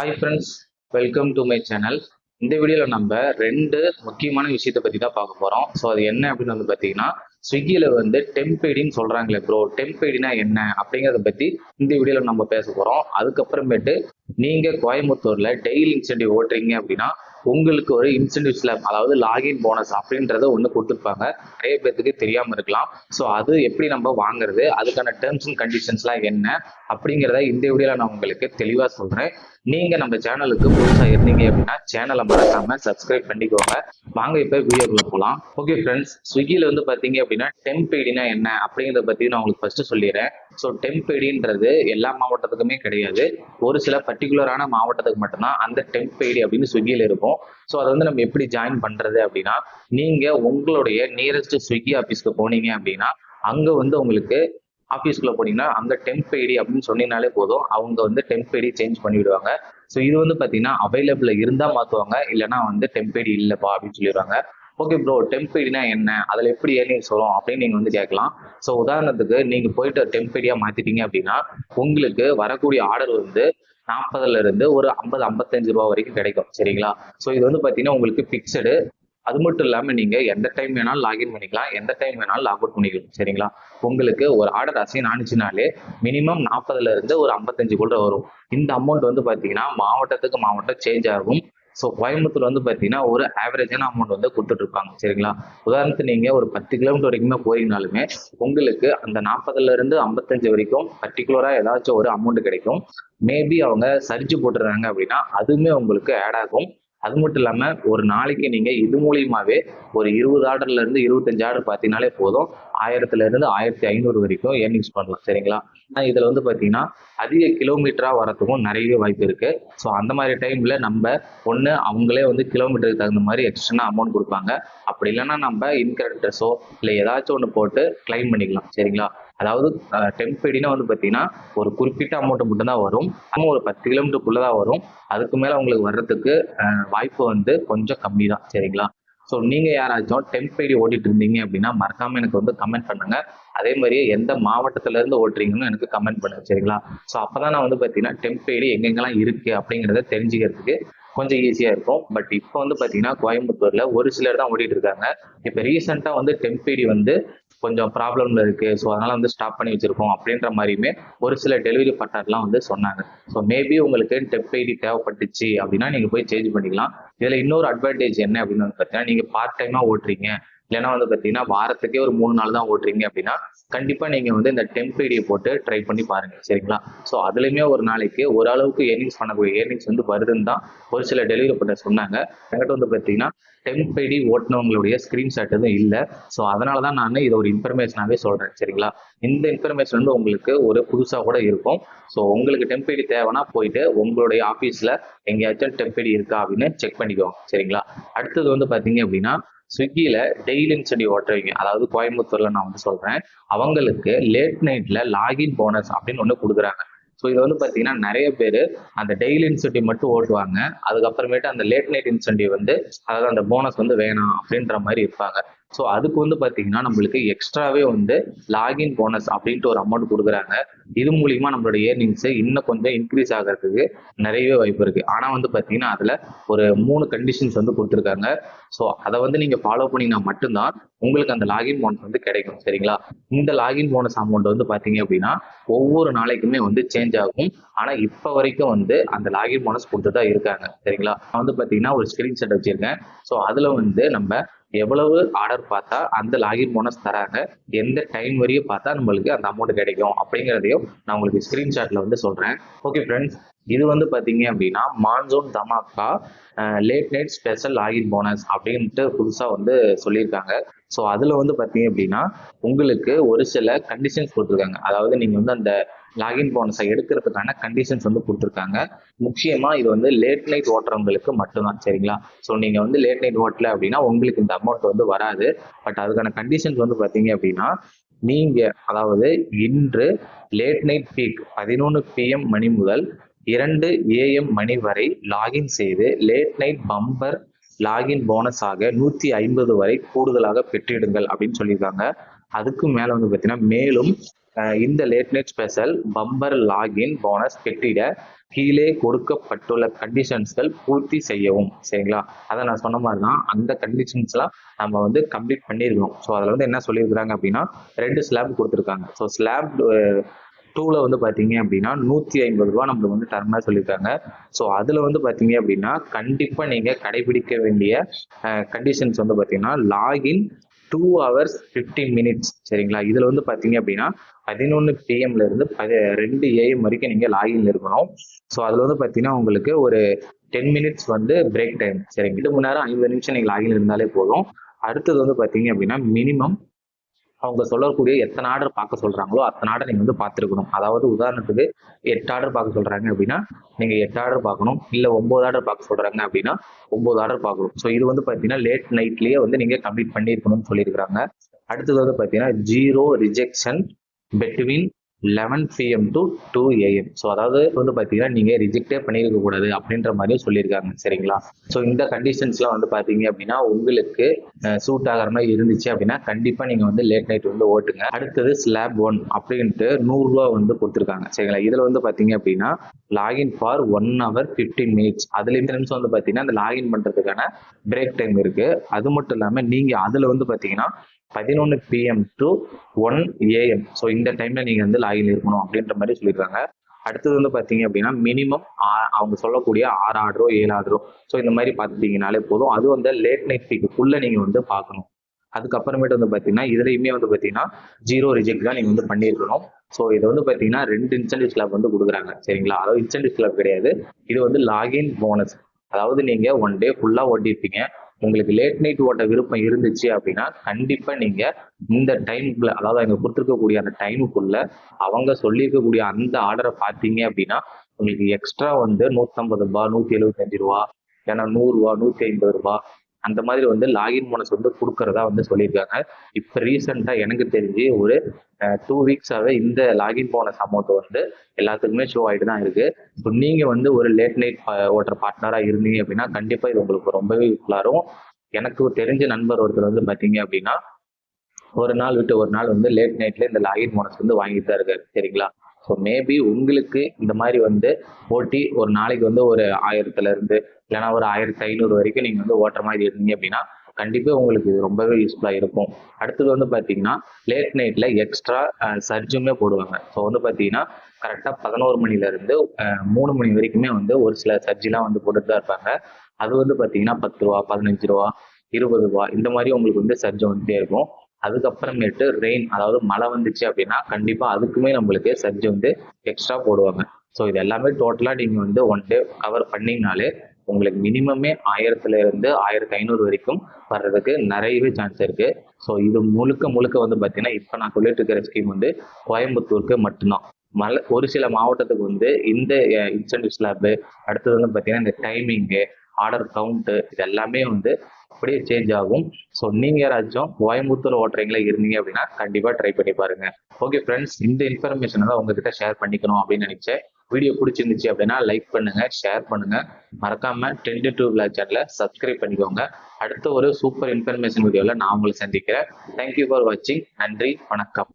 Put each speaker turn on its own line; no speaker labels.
Hi friends welcome to my channel இந்த வீடியோவில் நம்ம ரெண்டு முக்கியமான விஷயத்தை பற்றி தான் பார்க்க போகிறோம் ஸோ அது என்ன அப்படின்னு வந்து பார்த்தீங்கன்னா ஸ்விக்கியில் வந்து டெம்பெய்டின்னு சொல்கிறாங்களே ப்ரோ டெம்பேடினா என்ன அப்படிங்கிறத பற்றி இந்த வீடியோவில் நம்ம பேச போகிறோம் அதுக்கப்புறமேட்டு நீங்கள் கோயம்புத்தூரில் டெய்லி இன்சென்டிவ் ஓட்டுறீங்க அப்படின்னா உங்களுக்கு ஒரு இன்சென்டிவ் ஸ்லாப் அதாவது லாகின் போனஸ் அப்படின்றத ஒன்று கொடுத்துருப்பாங்க. நிறைய பேர்த்துக்கு தெரியாமல் இருக்கலாம். ஸோ அது எப்படி நம்ம வாங்குறது? அதுக்கான டேர்ம்ஸ் அண்ட் கண்டிஷன்ஸ்லாம் என்ன? அப்படிங்கிறத இந்த வீடியோவில் நான் உங்களுக்கு தெளிவாக சொல்கிறேன் நீங்கள் நம்ம சேனலுக்கு புதுசாக இருந்தீங்க அப்படின்னா சேனலை மறக்காம சப்ஸ்கிரைப் பண்ணிக்கோங்க. வாங்க இப்போ வீடியோக்குள்ள போகலாம் ஓகே ஃப்ரெண்ட்ஸ் ஸ்விக்கியில் வந்து பார்த்தீங்க அப்படின்னா டெம்பேடினா என்ன? அப்படிங்கிறத பற்றி நான் உங்களுக்கு ஃபர்ஸ்ட் சொல்லிடுறேன். ஸோ டெம்பேடின்றது எல்லா மாவட்டத்துக்குமே கிடையாது. ஒரு சில பர்டிகுலரான மாவட்டத்துக்கு மட்டும்தான் அந்த டெம்ப் ஐடி அப்படின்னு ஸ்விக்கியில் இருக்கும். ஸோ அதை வந்து நம்ம எப்படி ஜாயின் பண்ணுறது அப்படின்னா நீங்கள் உங்களுடைய நியரஸ்ட் ஸ்விக்கி ஆஃபீஸ்க்கு போனீங்க அப்படின்னா அங்கே வந்து உங்களுக்கு ஆஃபீஸ்க்குள்ள போனீங்கன்னா அந்த டெம்ப் ஐடி அப்படின்னு சொன்னீங்கனாலே போதும். அவங்க வந்து டெம்ப் ஐடி சேஞ்ச் பண்ணிவிடுவாங்க. ஸோ இது வந்து பார்த்தீங்கன்னா அவைலபிள் இருந்தால் மாற்றுவாங்க இல்லைனா வந்து டெம்ப் ஐடி இல்லைப்பா அப்படின்னு சொல்லிடுவாங்க. ஓகே ப்ரோ டெம்ப் ஐடினா என்ன? அதில் எப்படி ஏர்னிங்ஸ் வரும் அப்படின்னு நீங்கள் வந்து கேட்கலாம். ஸோ உதாரணத்துக்கு நீங்கள் போயிட்டு டெம்ப் ஐடியாக மாற்றிட்டீங்க அப்படின்னா உங்களுக்கு வரக்கூடிய ஆர்டர் வந்து நாற்பதுல இருந்து ஒரு ஐம்பது ஐம்பத்தஞ்சு ரூபா வரைக்கும் கிடைக்கும். சரிங்களா? ஸோ இது வந்து பார்த்தீங்கன்னா உங்களுக்கு ஃபிக்ஸடு அது மட்டும் இல்லாமல் நீங்கள் எந்த டைம் வேணாலும் லாகின் பண்ணிக்கலாம். எந்த டைம் வேணாலும் லாக் அவுட் பண்ணிக்கலாம். சரிங்களா? உங்களுக்கு ஒரு ஆர்டர் அசைன் ஆனிச்சுனாலே மினிமம் நாற்பதுல இருந்து ஒரு ஐம்பத்தஞ்சுக்குள்ள வரும். இந்த அமௌண்ட் வந்து பார்த்தீங்கன்னா மாவட்டத்துக்கு மாவட்டம் சேஞ்ச் ஆகும். ஸோ கோயம்புத்தூர் வந்து பார்த்தீங்கன்னா ஒரு ஆவரேஜான அமௌண்ட் வந்து கொடுத்துட்டு இருப்பாங்க சரிங்களா? உதாரணத்துக்கு நீங்கள் ஒரு பத்து கிலோமீட்டர் வரைக்குமே போறீங்கனாலுமே உங்களுக்கு அந்த நாற்பதுலேருந்து ஐம்பத்தஞ்சு வரைக்கும் பர்டிகுலராக ஏதாச்சும் ஒரு அமௌண்ட் கிடைக்கும். மேபி அவங்க சரிச்சு போட்டுறாங்க அப்படின்னா அதுவுமே உங்களுக்கு ஆட் ஆகும். அது மட்டும் இல்லாமல் ஒரு நாளைக்கு நீங்கள் இது மூலியமாகவே ஒரு இருபது ஆர்டர்லேருந்து இருபத்தஞ்சு ஆர்டர் பார்த்தீங்கனாலே போதும். ஆயிரத்துலேருந்து ஆயிரத்தி ஐநூறு வரைக்கும் ஏர்னிங்ஸ் பண்ணலாம். சரிங்களா? ஆனால் இதில் வந்து பார்த்தீங்கன்னா அதிக கிலோமீட்டராக வரத்துக்கும் நிறைய வாய்ப்பு இருக்குது ஸோ அந்த மாதிரி டைமில் நம்ம ஒன்று அவங்களே வந்து கிலோமீட்டருக்கு தகுந்த மாதிரி எக்ஸ்ட்ரா அமௌண்ட் கொடுப்பாங்க. அப்படி இல்லைன்னா நம்ம இன்கரெக்டர்ஸோ இல்லை ஏதாச்சும் ஒன்று போட்டு கிளைம் பண்ணிக்கலாம். சரிங்களா? அதாவது டெம்பேடினா வந்து பார்த்தீங்கன்னா ஒரு குறிப்பிட்ட அமௌண்ட் மட்டும்தான் வரும். நம்ம ஒரு பத்து கிலோமீட்டருக்குள்ளே தான் வரும். அதுக்கு மேலே உங்களுக்கு வர்றதுக்கு வாய்ப்பு வந்து கொஞ்சம் கம்மி தான் சரிங்களா? ஸோ நீங்கள் யாராச்சும் டெம்பேடி ஓட்டிட்டு இருந்தீங்க அப்படின்னா மறக்காமல் எனக்கு வந்து கமெண்ட் பண்ணுங்க. அதே மாதிரியே எந்த மாவட்டத்திலேருந்து ஓட்டுறீங்கன்னு எனக்கு கமெண்ட் பண்ணுங்க. சரிங்களா? ஸோ அப்போ தான் நான் வந்து பார்த்தீங்கன்னா டெம்பேடி எங்கெங்கெல்லாம் இருக்குது அப்படிங்கிறத தெரிஞ்சுக்கிறதுக்கு கொஞ்சம் ஈஸியாக இருக்கும். பட் இப்போ வந்து பார்த்தீங்கன்னா கோயம்புத்தூரில் ஒரு சிலர் தான் ஓடிட்டு இருக்காங்க. இப்போ ரீசெண்டாக வந்து டெம்பேடி வந்து கொஞ்சம் ப்ராப்ளம்ல இருக்கு. ஸோ அதனால வந்து ஸ்டாப் பண்ணி வச்சிருக்கோம் அப்படின்ற மாதிரியுமே ஒரு சில டெலிவரி பார்ட்னர்லாம் வந்து சொன்னாங்க. ஸோ மேபி உங்களுக்கு டெப் ஐடி தேவைப்பட்டுச்சு அப்படின்னா நீங்க போய் சேஞ்ச் பண்ணிக்கலாம். இதுல இன்னொரு அட்வான்டேஜ் என்ன அப்படின்னு பார்த்தீங்கன்னா நீங்க பார்ட் டைமா ஓட்டுறீங்க. இல்லைன்னா வந்து பார்த்தீங்கன்னா வாரத்துக்கே ஒரு மூணு நாள் தான் ஓட்டுறீங்க அப்படின்னா கண்டிப்பாக நீங்கள் வந்து இந்த டெம்ப் ஐடியை போட்டு ட்ரை பண்ணி பாருங்கள் சரிங்களா? ஸோ அதுலேயுமே ஒரு நாளைக்கு ஓரளவுக்கு ஏர்னிங்ஸ் பண்ணக்கூடிய ஏர்னிங்ஸ் வந்து வருதுன்னு தான் ஒரு சில டெலிவரி பண்ண சொன்னாங்க. என்கிட்ட வந்து பார்த்தீங்கன்னா டெம்ப் ஐடி ஓட்டினவங்களுடைய ஸ்க்ரீன்ஷாட் எதுவும் இல்லை. ஸோ அதனால தான் நான் இதை ஒரு இன்ஃபர்மேஷனாகவே சொல்கிறேன் சரிங்களா? இந்த இன்ஃபர்மேஷன் வந்து உங்களுக்கு ஒரு புதுசாக கூட இருக்கும். ஸோ உங்களுக்கு டெம்ப் ஐடி தேவைன்னா போயிட்டு உங்களுடைய ஆஃபீஸில் எங்கேயாச்சும் டெம்ப் ஐடி இருக்கா அப்படின்னு செக் பண்ணிக்கோங்க சரிங்களா? அடுத்தது வந்து பார்த்தீங்க அப்படின்னா ஸ்விக்கியில் டெய்லின்னு சொல்லி ஓட்டுறவங்க அதாவது கோயம்புத்தூரில் நான் வந்து சொல்கிறேன் அவங்களுக்கு லேட் நைட்டில் லாகின் போனஸ் அப்படின்னு ஒன்று கொடுக்குறாங்க. ஸோ இது வந்து பார்த்தீங்கன்னா நிறைய பேர் அந்த டெய்லி இன்சென்டிவ் மட்டும் ஓட்டுவாங்க. அதுக்கப்புறமேட்டு அந்த லேட் நைட் இன்சென்டிவ் வந்து அதாவது அந்த போனஸ் வந்து வேணாம் அப்படின்ற மாதிரி இருப்பாங்க. ஸோ அதுக்கு வந்து பார்த்தீங்கன்னா நம்மளுக்கு எக்ஸ்ட்ராவே வந்து லாகின் போனஸ் அப்படின்ட்டு ஒரு அமௌண்ட் கொடுக்குறாங்க. இது மூலியமா நம்மளோட ஏர்னிங்ஸ் இன்னும் கொஞ்சம் இன்க்ரீஸ் ஆகிறதுக்கு நிறையவே வாய்ப்பு இருக்கு. ஆனால் வந்து பார்த்தீங்கன்னா அதில் ஒரு மூணு கண்டிஷன்ஸ் வந்து கொடுத்துருக்காங்க. ஸோ அதை வந்து நீங்கள் ஃபாலோ பண்ணிங்கன்னா மட்டும்தான் உங்களுக்கு அந்த லாகின் போனஸ் வந்து கிடைக்கும். சரிங்களா? இந்த லாகின் போனஸ் அமௌண்ட் வந்து பார்த்தீங்க அப்படின்னா ஒவ்வொரு நாளைக்குமே வந்து சேஞ்ச் ஆகும். ஆனால் இப்போ வரைக்கும் வந்து அந்த லாகின் போனஸ் கொடுத்து தான் இருக்காங்க. சரிங்களா? நான் வந்து பார்த்தீங்கன்னா ஒரு ஸ்கிரீன்ஷாட் வச்சிருக்கேன். ஸோ அதில் வந்து நம்ம எவ்வளவு ஆர்டர் பார்த்தா அந்த லாகின் போனஸ் தராங்க. எந்த டைம் வரையும் பார்த்தா நம்மளுக்கு அந்த அமௌண்ட் கிடைக்கும். அப்படிங்கிறதையும் நான் உங்களுக்கு ஸ்க்ரீன்ஷாட்டில் வந்து சொல்கிறேன் ஓகே ஃப்ரெண்ட்ஸ் இது வந்து பார்த்தீங்க அப்படின்னா monsoon dhamaka late night special login bonus அப்படின்ட்டு புதுசாக வந்து சொல்லியிருக்காங்க. ஸோ அதில் வந்து பார்த்தீங்க அப்படின்னா உங்களுக்கு ஒரு சில கண்டிஷன்ஸ் கொடுத்துருக்காங்க. அதாவது நீங்கள் வந்து அந்த லாகின் போனஸை எடுக்கிறதுக்கான கண்டிஷன்ஸ் வந்து கொடுத்துருக்காங்க. முக்கியமாக இது வந்து லேட் நைட் ஓட்டுறவங்களுக்கு மட்டும்தான் சரிங்களா? ஸோ நீங்கள் வந்து லேட் நைட் ஓட்டல அப்படின்னா உங்களுக்கு இந்த அமௌண்ட் வந்து வராது. பட் அதுக்கான கண்டிஷன்ஸ் வந்து பார்த்தீங்க அப்படின்னா நீங்கள் அதாவது இன்று லேட் நைட் பீக் பதினொன்று பிஎம் மணி முதல் இரண்டு ஏஎம் மணி வரை லாகின் செய்து லேட் நைட் பம்பர் லாகின் போனஸாக நூற்றி ஐம்பது வரை கூடுதலாக பெற்றிடுங்கள் அப்படின்னு சொல்லியிருக்காங்க. அதுக்கு மேலே வந்து பார்த்தீங்கன்னா மேலும் இந்த late night special bumper login bonus கெட்டிட கீழே கொடுக்கப்பட்டுள்ள கண்டிஷன்ஸ்கள் பூர்த்தி செய்யவும். சரிங்களா? அதை நான் சொன்ன மாதிரி தான் அந்த கண்டிஷன்ஸ்லாம் நம்ம வந்து கம்ப்ளீட் பண்ணியிருக்கோம். ஸோ அதில் வந்து என்ன சொல்லியிருக்கிறாங்க அப்படின்னா ரெண்டு ஸ்லாப் கொடுத்துருக்காங்க. ஸோ ஸ்லாப் டூவில் வந்து பார்த்தீங்க அப்படின்னா நூற்றி ஐம்பது ரூபா நம்மளுக்கு வந்து டர்மாக சொல்லியிருக்காங்க. ஸோ அதில் வந்து பார்த்தீங்க அப்படின்னா கண்டிப்பாக நீங்கள் கடைபிடிக்க வேண்டிய கண்டிஷன்ஸ் வந்து பார்த்தீங்கன்னா login two hours fifteen minutes சரிங்களா? இதில் வந்து பார்த்தீங்க அப்படின்னா பதினொன்று பிஎம்ல இருந்து பதி ரெண்டு ஏஎம் வரைக்கும் நீங்கள் லாகின் இருக்கணும். ஸோ அதில் வந்து பார்த்தீங்கன்னா உங்களுக்கு ஒரு டென் மினிட்ஸ் வந்து பிரேக் டைம் சரிங்க? இது மணி நேரம் ஐம்பது நிமிஷம் நீங்கள் லாகின் இருந்தாலே போதும். அடுத்தது வந்து பார்த்தீங்க அப்படின்னா மினிமம் அவங்க சொல்லக்கூடிய எத்தனை ஆர்டர் பார்க்க சொல்கிறாங்களோ அத்தனை ஆர்டர் நீங்கள் வந்து பார்த்துருக்கணும். அதாவது உதாரணத்துக்கு எட்டு ஆர்டர் பார்க்க சொல்கிறாங்க அப்படின்னா நீங்கள் எட்டு ஆர்டர் பார்க்கணும். இல்லை ஒம்பது ஆர்டர் பார்க்க சொல்கிறாங்க அப்படின்னா ஒம்பது ஆர்டர் பார்க்கணும். ஸோ இது வந்து பார்த்தீங்கன்னா லேட் நைட்லேயே வந்து நீங்கள் கம்ப்ளீட் பண்ணியிருக்கணும்னு சொல்லியிருக்கிறாங்க. அடுத்தது வந்து பார்த்தீங்கன்னா zero rejection between eleven PM to two AM so அதாவது வந்து பார்த்தீங்கன்னா நீங்கள் ரிஜெக்டே பண்ணியிருக்க கூடாது அப்படின்ற மாதிரியும் சொல்லியிருக்காங்க. சரிங்களா? ஸோ இந்த கண்டிஷன்ஸ்லாம் வந்து பார்த்தீங்க அப்படின்னா உங்களுக்கு சூட் ஆகிற மாதிரி இருந்துச்சு அப்படின்னா கண்டிப்பாக நீங்கள் வந்து லேட் நைட் வந்து ஓட்டுங்க. அடுத்தது ஸ்லாப் ஒன் அப்படின்ட்டு நூறுரூவா வந்து கொடுத்துருக்காங்க. சரிங்களா? இதில் வந்து பார்த்தீங்க அப்படின்னா login for one hour fifteen minutes அதில் இந்த நிமிஷம் வந்து பார்த்தீங்கன்னா அந்த லாகின் பண்ணுறதுக்கான பிரேக் டைம் இருக்குது அது மட்டும் இல்லாமல் நீங்கள் அதில் வந்து பார்த்தீங்கன்னா பதினொன்று PM to one AM so இந்த டைம்ல நீங்க வந்து லாகின் இருக்கணும் அப்படின்ற மாதிரி சொல்லியிருக்காங்க அடுத்தது வந்து பார்த்தீங்க அப்படின்னா மினிமம் அவங்க சொல்லக்கூடிய ஆறு ஆர்டரோ ஏழு ஆர்டரோ ஸோ இந்த மாதிரி பார்த்துட்டீங்கனாலே போதும். அது வந்து லேட் நைட் பீக்குள்ள நீங்கள் வந்து பார்க்கணும் அதுக்கப்புறமேட்டு வந்து பார்த்தீங்கன்னா இதுலையுமே வந்து பார்த்தீங்கன்னா ஜீரோ ரிஜெக்ட் தான் நீங்கள் வந்து பண்ணியிருக்கணும். ஸோ இது வந்து பார்த்தீங்கன்னா ரெண்டு இன்சென்டிவ் ஸ்லாப் வந்து கொடுக்குறாங்க. சரிங்களா? அதாவது இன்சென்டிவ் ஸ்லாப் கிடையாது. இது வந்து லாகின் போனஸ் அதாவது நீங்கள் ஒன் டே ஃபுல்லாக ஓட்டியிருப்பீங்க. உங்களுக்கு லேட் நைட் ஓட்ட விருப்பம் இருந்துச்சு அப்படின்னா கண்டிப்பா நீங்க இந்த டைமுக்குள்ள அதாவது அங்க கொடுத்துருக்கக்கூடிய அந்த டைமுக்குள்ள அவங்க சொல்லியிருக்கக்கூடிய அந்த ஆர்டரை பார்த்தீங்க அப்படின்னா உங்களுக்கு எக்ஸ்ட்ரா வந்து நூற்றம்பது ரூபாய் நூத்தி எழுபத்தஞ்சு ரூபா ஏன்னா நூறுரூவா நூத்தி ஐம்பது ரூபாய் அந்த மாதிரி வந்து லாகின் போனஸ் வந்து கொடுக்கறதா வந்து சொல்லியிருக்காங்க. இப்போ ரீசெண்டாக எனக்கு தெரிஞ்சு ஒரு டூ வீக்ஸாகவே இந்த லாகின் போனஸ் அமௌண்ட் வந்து எல்லாத்துக்குமே ஷோ ஆகிட்டு தான் இருக்குது ஸோ நீங்கள் வந்து ஒரு லேட் நைட் ஓட்டுற பார்ட்னராக இருந்தீங்க அப்படின்னா கண்டிப்பாக இது உங்களுக்கு ரொம்பவே யூஸ்ஃபுல்லாக இருக்கும். எனக்கு தெரிஞ்ச நண்பர் ஒருத்தர் வந்து பார்த்தீங்க அப்படின்னா ஒரு நாள் விட்டு ஒரு நாள் வந்து லேட் நைட்ல இந்த லாகின் போனஸ் வந்து வாங்கிட்டு தான் இருக்காரு. சரிங்களா? ஸோ மேபி உங்களுக்கு இந்த மாதிரி வந்து ஓட்டி ஒரு நாளைக்கு வந்து ஒரு ஆயிரத்துல இருந்து இல்லைன்னா ஒரு ஆயிரத்தி ஐநூறு வரைக்கும் நீங்கள் வந்து ஓட்டுற மாதிரி இருந்தீங்க அப்படின்னா கண்டிப்பாக உங்களுக்கு இது ரொம்பவே யூஸ்ஃபுல்லாக இருக்கும். அடுத்தது வந்து பார்த்தீங்கன்னா லேட் நைட்டில் எக்ஸ்ட்ரா சர்ஜுமே போடுவாங்க. ஸோ வந்து பார்த்தீங்கன்னா கரெக்டாக பதினோரு மணிலேருந்து மூணு மணி வரைக்குமே வந்து ஒரு சில சர்ஜிலாம் வந்து போட்டுட்டு தான் இருப்பாங்க. அது வந்து பார்த்தீங்கன்னா பத்து ரூபா பதினஞ்சு ரூபா இருபது ரூபா இந்த மாதிரி உங்களுக்கு வந்து சர்ஜ் வந்துட்டே இருக்கும். அதுக்கப்புறமேட்டு ரெயின் அதாவது மழை வந்துச்சு அப்படின்னா கண்டிப்பாக அதுக்குமே நம்மளுக்கு சர்ஜ் வந்து எக்ஸ்ட்ரா போடுவாங்க. ஸோ இது எல்லாமே டோட்டலாக நீங்கள் வந்து ஒன் டே கவர் பண்ணிங்கனாலே உங்களுக்கு மினிமமே ஆயிரத்துல இருந்து ஆயிரத்தி ஐநூறு வரைக்கும் வர்றதுக்கு நிறையவே சான்ஸ் இருக்கு. ஸோ இது முழுக்க முழுக்க வந்து பார்த்தீங்கன்னா இப்போ நான் சொல்லிட்டு இருக்கிற ஸ்கீம் வந்து கோயம்புத்தூருக்கு மட்டும்தான். மலை ஒரு சில மாவட்டத்துக்கு வந்து இந்த இன்சென்டிவ் ஸ்லாப்பு அடுத்தது வந்து பார்த்தீங்கன்னா இந்த டைமிங்கு ஆர்டர் கவுண்ட்டு இது எல்லாமே வந்து அப்படியே சேஞ்ச் ஆகும். ஸோ நீங்கள் யாராச்சும் கோயம்புத்தூர் ஓட்டுறீங்களா இருந்தீங்க அப்படின்னா கண்டிப்பாக ட்ரை பண்ணி பாருங்க. ஓகே ஃப்ரெண்ட்ஸ் இந்த இன்ஃபர்மேஷனை தான் உங்ககிட்ட ஷேர் பண்ணிக்கணும் அப்படின்னு நினச்சேன். வீடியோ பிடிச்சிருந்துச்சு அப்படின்னா லைக் பண்ணுங்க ஷேர் பண்ணுங்க. மறக்காம டென்டி டூ விளாக் சேனலை சப்ஸ்கிரைப் பண்ணிக்கோங்க. அடுத்த ஒரு சூப்பர் இன்ஃபர்மேஷன் வீடியோவில் நான் உங்களை சந்திக்கிறேன். தேங்க்யூ ஃபார் வாட்சிங் நன்றி வணக்கம்.